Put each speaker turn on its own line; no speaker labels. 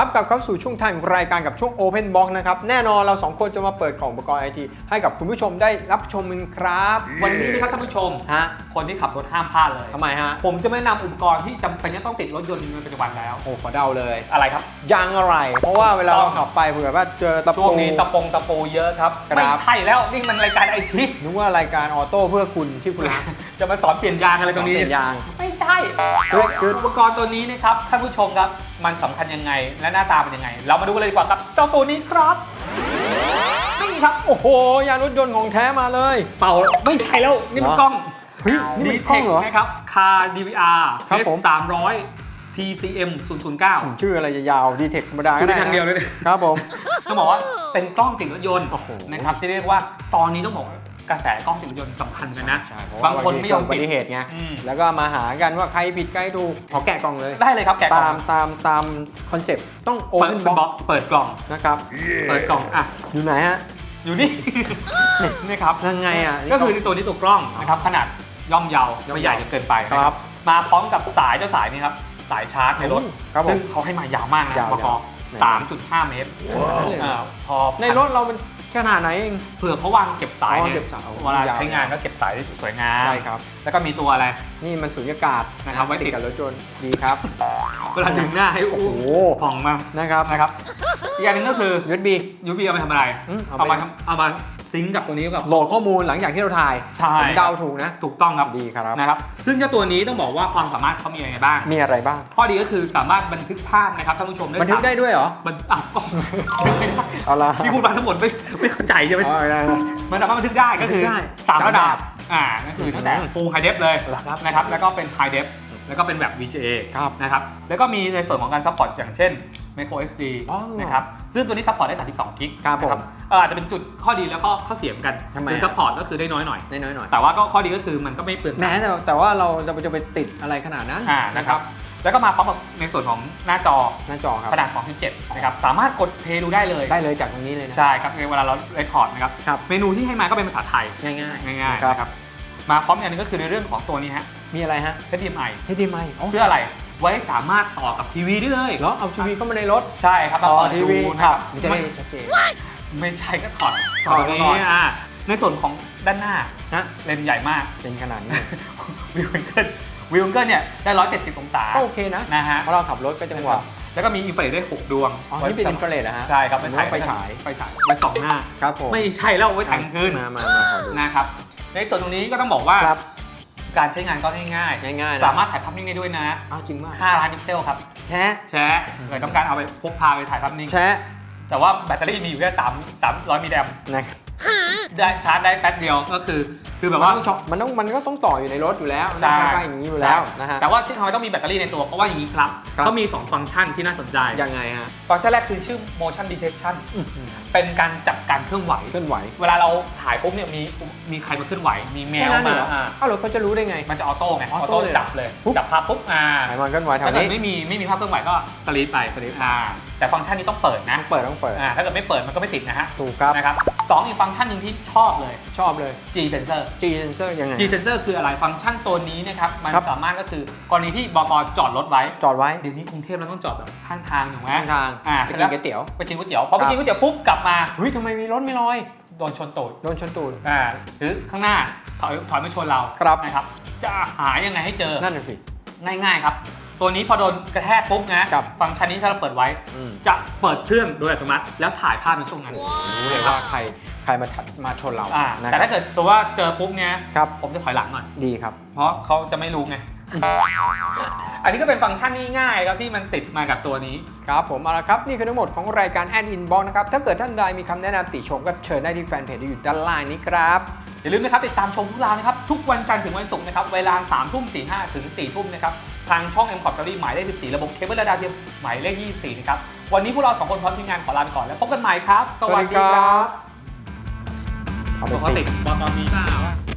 ครับกลับเข้าสู่ช่วงท้ายของรายการกับช่วง Open Box นะครับ แน่นอนเราสองคนจะมาเปิดกล่องอุปกรณ์ไอทีให้กับคุณผู้ชมได้รับชมกันครับ
วันนี้นะครับท่านผู้ชม
ฮะ
คนที่ขับรถห้ามพลาดเลย
ทำไมฮะ
ผมจะไม่นำอุปกรณ์ที่จำเป็นจะต้องติดรถยนต์ในปัจจุบันแล้ว
โอ้ขอเดาเลย
อะไรครับ
ยางอะไร เพราะว่าเวลาเราขับไปเผื่อว่าเจอตะปู
ช่วงนี้ตะปงตะปูเยอะครับ
ครับ
ไม่ใช่แล้วนี่มันรายการไอที
นึกว่ารายการออโต้เพื่อคุณที่คุณรัก
จะมาสอนเปลี่ยนยางอะไรตรงนี้
เปลี่ยนยาง
ไม่ใช่
คือคือ
อุปกรณ์ตัวนี้นะครับท่านผู้ชมครับ มันสำคัญยังไง และหน้าตาเป็นยังไง เรามาดูกันเลยดีกว่ากับเจ้าตัวนี้ครับนี่ครับ
โอ้โห ยางรถยนต์ของแท้มาเลย
เป่าไม่ใช่แล้วนี่มัน
เหรอ
กล้อง
เฮ้ย นี่มันกล้องเหรอ
นะครับคา DVR
ครับผม
S 300 TCM 009
ชื่ออะไรยาวดีเทคธรรมดา
พู
ก็
ดได้
ได้
ทางเดียวเลย
ครับผม
ต้องบอกว่าเป็นกล้องติดรถยนต์
โอ้โห
นะครับที่เรียกว่าตอนนี้ต้องบอกว่า กระแสกล้องติดรถยนต์สำคัญกันนะ
ใช่เพระว่
บางคนไม่ยอม
เกิดอุ
ปิ
บั
ด
ติเหตุไง
อืม
แล้วก็มาหากันว่าใครผิดใครถูกขอแกะกล่องเลย
ได้เลยครับแกะกล่
ตา
อง
มตามตามคอนเซปต์ต้องโอ
เปิด
เพน
เป็น
บ็
บ็
อ
อกกเปิดกล่อง
นะครับ
เปิดกล่องอะ
อยู่ไหนฮะ
อยู่นี่ นี่ครับ
ยังไงอะ
ก็คือตัวนี้ตัวกล้องนะครับขนาดย่อมเยา
ย่อม
ไม่
เยา
ใหญ่จนเกินไปนะ
ค
ค
รั
รับบมาพร้อมกับสายเจ้าสายนี่ครับสายชาร์จในรถ
ครับผม
ซึ่งเขาให้มายาวมากนะ
ยาว
มาพอ
ๆ
3.5 เมตรเอ่อพอ
ในรถเรามันขนาดไหนเอง
เผื่อเขาวางเก็บสาย
อ๋อ
เนี่ย
เก็บสาย
เวลายา
ว
ใช้งานก็เก็บสายได้สวยงาม
ใช่ครับ
แล้วก็มีตัวอะไร
นี่มันสุญญากาศ
นะครับไว้ติด
กับรถยนต์ดีครับ
เวลาดึงหน้าให้
โอ้
อู้
โห
ผ่องมา
นะครับ
นะครับอีกอย่างหนึงก็คือ
USB
ยูบีเอาไปทำอะไร
อืมเอา
เอา
ไป
มาทำเอามา ซิงก์กับตัวนี้กับ
โหลดข้อมูลหลังจากที่เราถ่าย
ใช่
ผมเดาถูกนะ
ถูกต้องครับ
ดีครับ
นะครับ ซึ่งเจ้าตัวนี้ต้องบอกว่าความสามารถเขามีอะไรบ้าง
มีอะไรบ้าง
ข้อดีก็คือสามารถบันทึกภาพนะครับท่านผู้ชมได้
บันทึกได้ด้วยเหรอ
บันอะก็บันทึกไม่ได้
เอาละ
ที่พูดมาทั้งหมดไม่ไม่เข้าใจใช่ไหม
เอาละ
มันสามารถบันทึกได้ก็คือ
บันทึกได้
สาม
สาม
ระดับ
แบบ
อ่า ก็คือตั้งแต่
อืม
full high def เลย
เหรอครับ
นะครับ แล้วก็เป็น high def แล้วก็เป็นแบบ VGA
ครับ
นะครับ แล้วก็มีในส่วนของการซัพพอร์ตอย่างเช่น micro SD
อ๋อ
นะครับซึ่งตัวนี้ซัพพอร์ตได้ 32 กิก
ครับผม
นะเอ่ออาจจะเป็นจุดข้อดีแล้วก็ข้อเสียเหมือนกัน
ทำไม
คือ
อะ
ซัพพอร์ตก็คือได้น้อยหน่อย
ได้น้อยหน่อย
แต่ว่าก็ข้อดีก็คือมันก็ไม่เปลือง
แม้แต่แต่ว่าเราจะจะไปติดอะไรขนาดนั้น
อ่านะครับแล้วก็มาพร้อมกับในส่วนของหน้าจอ
หน้าจอครับ
ขนาด 2.7 นะครับสามารถกดเพลย์ดูได้เลย
ได้เลยจากตรงนี้เลยนะ
ใช่ครับในเวลาเราเรคคอร์ดนะครับ
ครับ
เมนูที่ให้มาก็เป็นภาษาไทย
ง่ายง่าย
ง่ายๆนะครับมาพร้อมอย่างหนึงก็คือในเรื่องของตัวนี้ฮะ
มีอะไรฮะ
HDMI
HDMI อ๋อ
เพื่ออะไร ไว้สามารถต่อกับทีวีได้เลย
เหรอเอาทีวีเข้ามาในรถ
ใช่ครับ
ต่อ
เปิด
ที
ดู
วี
นะ
ค
ค
รั
รั
บบมันจะได้ชัดเจน
ไม่ใช่ก็ถอด
ถอด
ตรง
ก่อน
นี้อ่าในส่วนของด้านหน้า
ฮะ
เลนส์ใหญ่มาก
เป็นขนาดนี้
วิวเกิลวิวเกิลเนี่ยได้ 170 องศา
ก็โอเคนะ
นะฮะ
เพราะเราขับรถก็จังหวะ
แล้วก็มีอินฟราเรดได้ 6 ดวง
อ๋อนี่เป็นอินฟราเรดนะฮะ
ใช่ครับ
หรือว่าไฟฉาย
ไฟฉายไว้สองหน้า
ครับผม
ไม่ใช่แล้วเอาไว้ถ่ายกลางคืน
มามามาขอดู
นะครับในส่วนตรงนี้ก็ต้องบอกว่า
ครับ
การใช้งานก็ง่าย
ง่ายๆนะ
สามารถถ่ายภาพนิ่งได้ด้วยนะ
อ้าวจริงมาก
5ล้านพิกเซลครับ
แชะ
แชะเกิดต้องการเอาไปพกพาไปถ่ายภาพนิ่ง
แชะ
แต่ว่าแบตเตอรี่มีอยู่แค่3 300มิลลิแอมป์
นะครับ
ได้ชาร์จได้แป๊บเดียวก็คือ คือแบบ
มัน
ว่า
ต้องช็อปมันต้องมันก็ต้องต่ออยู่ในรถอยู่แล้ว
ใช่
ใช่อย่างนี้อยู่แล้วนะฮะ
แต่ว่าที่ทำไมต้องมีแบตเตอรี่ในตัวเพราะว่าอย่างนี้ครับ
ครับ
เขามี 2 ฟังก์ชันที่น่าสนใจ
ยังไงฮะ
ฟังก์ชันแรกคือชื่อ motion detection เป็นการจับการเคลื่อนไหว
เคลื่อนไหว
เวลาเราถ่ายปุ๊บเนี่ยมีมีใครมาเคลื่อนไหว มีแมว
ค่นั้นเหร
มา
อ
อ่า
อ้าวแล้วเขาจะรู้ได้ไง
มันจะออโต้ไงอ
อ
อ
อโต้
โต้
เลยเหรอ
จับเลย
ปุ๊บ
จับภาพปุ๊บอ่า
ไขมันเคลื่อนไหวแถ
ถ้าวเกิด
นี้
ไม่มีไม่มีภาพเคลื่อนไหวก็สลีปไป
sleep
อ่า แต่ฟังก์ชันนี้ต้องเปิดนะ
ต้องเปิดต้องเปิด
อ่าถ้าเกิดไม่เปิดมันก็ไม่ติดนะฮะ
ถูกครับ
นะครับสองอีกฟังก์ชันหนึ่งที่ชอบเลย
ชอบเลย
G sensor
G sensor ยังไง
G sensor คืออะไรฟังก์ชันตัวนี้นะครับมัน
ครับ
สามารถก็คือกรณีที่บกจอดรถไว้
จอดไว้
เดี๋ยวนี้กรุงเทพเราต้องจอดแบบข้างทางถูกไหม
ข้างทาง
อ่า
ไปกินก๋วยเตี๋ยว
ไปกินก๋วยเตี๋ยวพอไป
ครับ
กินก๋วยเตี๋ยวปุ๊บกลับมา
เฮ้ยทำไมมีรถไม่ลอย
โดนชนตูด
โดนชนตูด
อ่าหรือข้างหน้าถอยถอยมาชนเรา
ครับ
นะครับ จะหายังไงให้เจอ
นั่นน่ะสิ
ง่ายๆครับ ตัวนี้พอโดนกระแทกปุ๊บนะ ครับ ฟังก์ชันนี้ถ้าเราเปิดไว้
อืม
จะเปิดเครื่องโดยอัตโนมัติ แล้วถ่ายภาพในช่วงนั้น
รู้เลยว่าใครใครมาถัดมาชนเรา
อ่า
นะ
แต่ถ้าเกิดสมมติว่าเจอปุ๊บเนี่ย
ครับ
ผมจะถอยหลังหน่อย
ดีครับ
เพราะเขาจะไม่รู้ไง อันนี้ก็เป็นฟังก์ชันง่ายๆครับที่มันติดมากับตัวนี้
ครับผมเอาละครับ นี่คือทั้งหมดของรายการแอดอินบ็อกนะครับ ถ้าเกิดท่านใดมีคำแนะนำติชมก็เชิญได้ที่แฟนเพจที่อยู่ด้านล่างนี้ครับ
อย่าลืมนะครับ ติดตามชมพวกเรานะครับ ทุกวันจันทร์ถึงวันศุกร์นะครับ เวลา3ามทุ่มสี่ห้าถึง4ี่ทุ่มนะครับ ทางช่อง M c o t ต r y หมายเลข 14 ระบบเคเบิลและดาวเทียมหมายเลข 24 นะครับ วันนี้พวกเราสองคนพร้อมทีมงานขอลาไปก่อนแล้วพบกันใหม่ครับ สวัสดีครั
เอา
บ
ไป
ปก
ติ
ติ
ด
บอลตอนนี้เปล่า